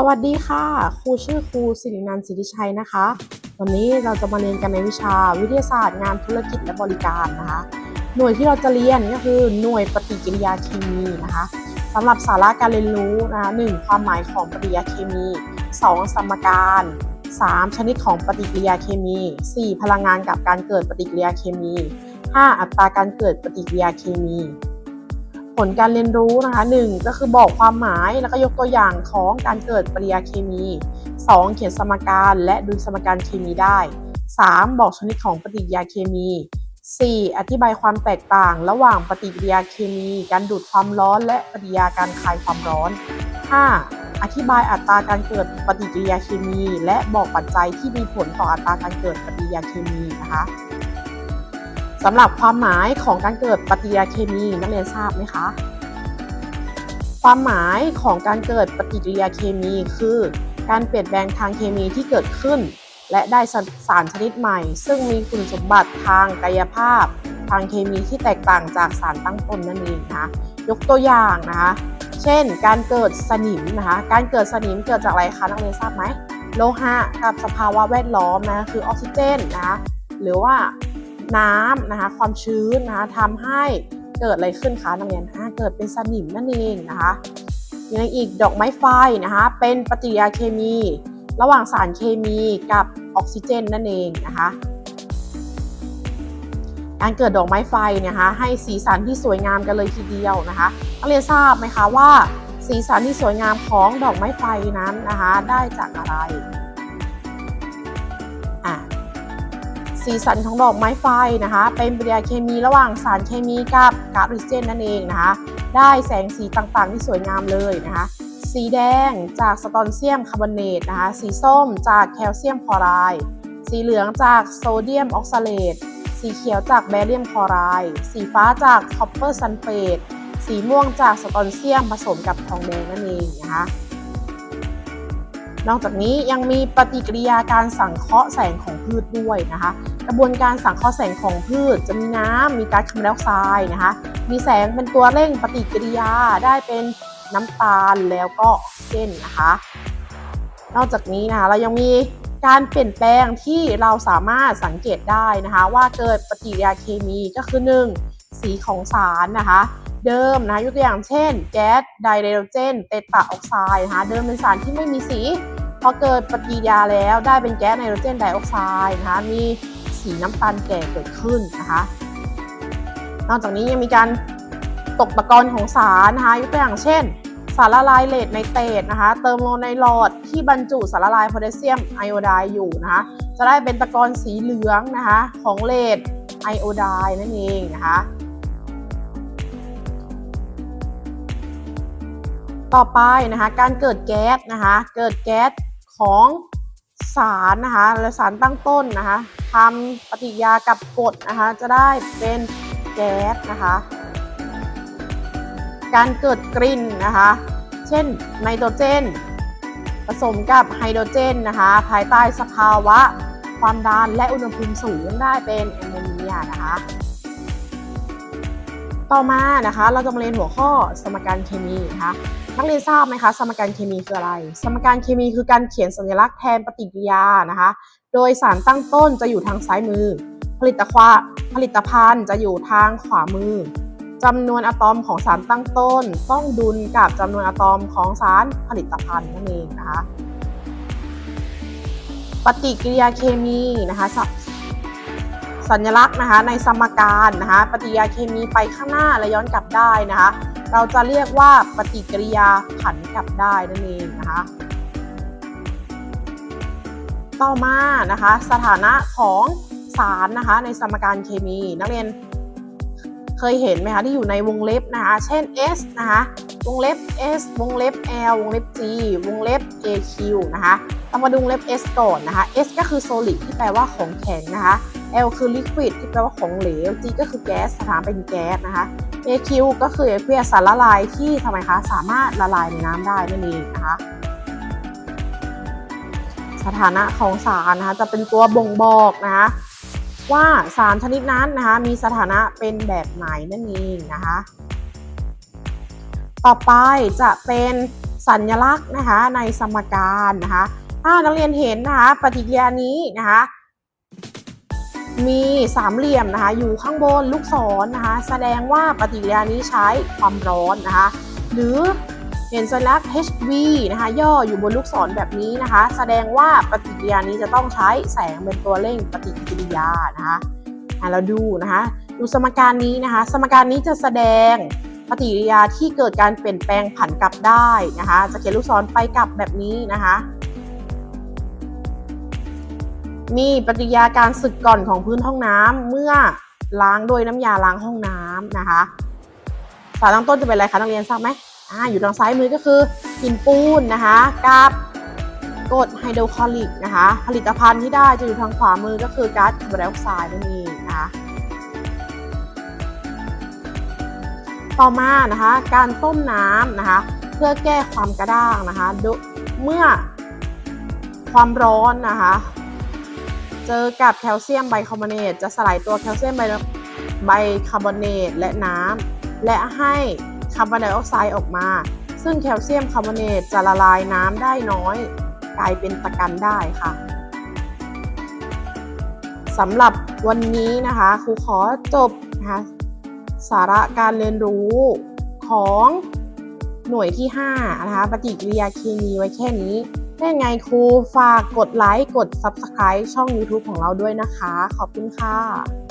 สวัสดีค่ะ ครูชื่อครูสิรินันท์สิทธิชัยนะคะ วันนี้เราจะมาเรียนกันในวิชาวิทยาศาสตร์งานธุรกิจและบริการนะคะ หน่วยที่เราจะเรียนก็คือหน่วยปฏิกิริยาเคมีนะคะสำหรับสาระการเรียนรู้นะคะหนึ่งความหมายของปฏิกิริยาเคมี 2 สมการ 3 ชนิดของปฏิกิริยาเคมี 4 พลังงานกับการเกิดปฏิกิริยาเคมี 5 อัตราการเกิดปฏิกิริยาเคมี ผลการเรียนรู้นะคะ 1 ก็คือบอกความหมายแล้วก็ยกตัวอย่างของการเกิดปฏิกิริยาเคมี 2 เขียนสมการและดูสมการเคมีได้ 3 บอกชนิดของปฏิกิริยาเคมี 4. อธิบายความแตกต่าง ระหว่างปฏิกิริยาเคมี การดูดความร้อนและปฏิกิริยาการคายความร้อน 5. อธิบายอัตราการเกิดปฏิกิริยาเคมี และบอกปัจจัยที่มีผลต่ออัตราการเกิดปฏิกิริยาเคมีนะคะ สำหรับความหมายของการเกิดปฏิกิริยาเคมีนักเรียนทราบไหมคะ ความหมายของการเกิดปฏิกิริยาเคมีคือ การเปลี่ยนแปลงทางเคมีที่เกิดขึ้น และได้สารชนิดใหม่ ซึ่งมีคุณสมบัติทางกายภาพ ทางเคมีที่แตกต่างจากสารตั้งต้นนั่นเองนะคะยกตัวอย่างนะคะ เช่น การเกิดสนิมนะคะ การเกิดสนิมเกิดจากอะไรคะนักเรียนทราบไหมโลหะกับสภาวะแวดล้อมนะคือออกซิเจนนะคะหรือว่า น้ำนะคะความชื้นนะคะทำให้เกิดอะไรขึ้นคะนักเรียนเกิดเป็นสนิมนั่นเองนะคะยังอีกดอกไม้ไฟนะคะเป็นปฏิกิริยาเคมี ระหว่างสารเคมีกับออกซิเจนนั่นเองนะคะการเกิดดอกไม้ไฟนะคะให้สีสันที่สวยงามกันเลยทีเดียวนะคะนักเรียนทราบไหมคะว่า สีสันที่สวยงามของดอกไม้ไฟนั้นนะคะได้จากอะไร สีสันของดอกไม้ไฟนะคะ เป็นปฏิกิริยาเคมีระหว่างสารเคมีกับก๊าซออกซิเจนนั่นเองนะคะ ได้แสงสีต่างๆ ที่สวยงามเลยนะคะ สีแดงจากสตอนเซียมคาร์บอเนตนะคะ สีส้มจากแคลเซียมคลอไรด์สีเหลืองจากโซเดียมออกซาเลตสีเขียวจากแบเรียมคลอไรด์สีฟ้าจากคอปเปอร์ซัลเฟตสีม่วงจากสตอนเซียมผสมกับทองแดงนั่นเองนะคะนอกจากนี้ยังมีปฏิกิริยาการสังเคราะห์แสงของพืชด้วยนะคะ กระบวนการสังเคราะห์แสงของพืช จะมีน้ำมีก๊าซคาร์บอนไดออกไซด์นะคะ มีแสงเป็นตัวเร่งปฏิกิริยาได้เป็นน้ำตาลแล้วก็ออกซิเจนนะคะ นอกจากนี้นะคะเรายังมีการเปลี่ยนแปลงที่เราสามารถสังเกตได้นะคะ ว่าเกิดปฏิกิริยาเคมีก็คือ 1. สีของสารนะคะ เดิมนะยกตัวอย่างเช่น แก๊สไดไดโรเจน เตตาออกไซด์นะคะเดิมเป็นสารที่ไม่มีสีพอเกิดปฏิกิริยาแล้วได้เป็นแก๊สไนโตรเจนไดออกไซด์นะคะมี สีน้ำตาลแก่เกิดขึ้นนะคะ นอกจากนี้ยังมีการตกตะกอนของสารนะคะยกตัวอย่างเช่น สารละลายเลดไนเตรตนะคะ เติมลงในหลอดที่บรรจุสารละลายโพแทสเซียมไอโอไดด์อยู่นะคะ จะได้เป็นตะกอนสีเหลืองนะคะของเลดไอโอไดด์นั่นเองนะคะต่อไปนะคะการเกิดแก๊สนะคะเกิดแก๊สของสารนะคะและสารตั้งต้นนะคะ ทำปฏิกิริยากับกรดนะคะ จะได้เป็นแก๊สนะคะ การเกิดกลิ่นนะคะ เช่นไนโตรเจน ผสมกับไฮโดรเจนนะคะ ภายใต้สภาวะความดันและอุณหภูมิสูงได้เป็นแอมโมเนียนะคะ ต่อมานะคะ เราจะมาเรียนหัวข้อสมการเคมีนะคะนักเรียนทราบไหมคะสมการเคมีคืออะไร สมการเคมีคือการเขียนสัญลักษณ์แทนปฏิกิริยานะคะ โดยสารตั้งต้นจะอยู่ทางซ้ายมือ ผลิตควาผลิตภัณฑ์จะอยู่ทางขวามือจำนวนอะตอมของสารตั้งต้น ต้องดุลกับจำนวนอะตอมของสารผลิตภัณฑ์นั่นเองนะคะปฏิกิริยาเคมีนะคะสัญลักษณ์นะคะในสมการนะคะปฏิกิริยาเคมีไปข้างหน้าและย้อนกลับได้นะคะ เราจะเรียกว่าปฏิกิริยาผันกลับได้นั่นเองนะคะ ต่อมานะคะ สถานะของสารนะคะ ในสมการเคมี นักเรียนเคยเห็นไหมคะที่อยู่ในวงเล็บนะคะ เช่น S นะคะวงเล็บ S วงเล็บ L วงเล็บ G วงเล็บ AQ นะคะเรามาดูวงเล็บ S ก่อนนะคะ S ก็คือ solid ที่แปลว่าของแข็งนะคะ L คือ liquid ที่แปลว่าของเหลว G ก็คือแก๊สสถานเป็นแก๊สนะคะ AQ ก็คือเพื่อสารละลายที่ทำไมคะสามารถละลายในน้ำได้นั่นเองนะคะ สถานะของสารนะคะจะเป็นตัวบ่งบอกนะคะว่าสารชนิดนั้นนะคะมีสถานะเป็นแบบไหนนั่นเองนะคะต่อไปจะเป็นสัญลักษณ์นะคะในสมการนะคะถ้านักเรียนเห็นนะคะปฏิกิริยานี้นะคะมีสามเหลี่ยมนะคะอยู่ข้างบนลูกศรนะคะแสดงว่าปฏิกิริยานี้ใช้ความร้อนนะคะหรือ เห็นสัญลักษณ์ HV นะคะย่ออยู่บนลูกศรแบบนี้นะคะ แสดงว่าปฏิกิริยานี้จะต้องใช้แสงเป็นตัวเร่งปฏิกิริยานะคะเราดูนะคะดูสมการนี้นะคะ สมการนี้จะแสดงปฏิกิริยาที่เกิดการเปลี่ยนแปลงผันกลับได้นะคะ จะเขียนลูกศรไปกลับแบบนี้นะคะ มีปฏิกิริยาการสึกก่อนของพื้นห้องน้ำเมื่อล้างด้วยน้ำยาล้างห้องน้ำนะคะสารตั้งต้นจะเป็นอะไรคะนักเรียนทราบไหม อ่าอยู่ทางซ้ายมือก็คือหินปูนนะคะกับกรดไฮโดรคลอริกนะคะ ผลิตภัณฑ์ที่ได้จะอยู่ทางขวามือก็คือก๊าซคาร์บอนไดออกไซด์นั่นเองนะคะต่อมานะคะการต้มน้ำนะคะ เพื่อแก้ความกระด้างนะคะเมื่อความร้อนนะคะ เจอกับแคลเซียมไบคาร์บอเนตจะสลายตัวแคลเซียมไบไบคาร์บอเนตและน้ำและให้ คาร์บอนไดออกไซด์ออกมา ซึ่งแคลเซียมคาร์บอเนตจะละลายน้ำได้น้อย กลายเป็นตะกันได้ค่ะสำหรับวันนี้นะคะครูขอจบนะคะสาระการเรียนรู้ของหน่วยที่ 5 นะคะ ปฏิกิริยาเคมีไว้แค่นี้ถ้ายังไงครูฝากกดไลค์ กด Subscribe ช่อง YouTube ของเราด้วยนะคะ ขอบคุณค่ะ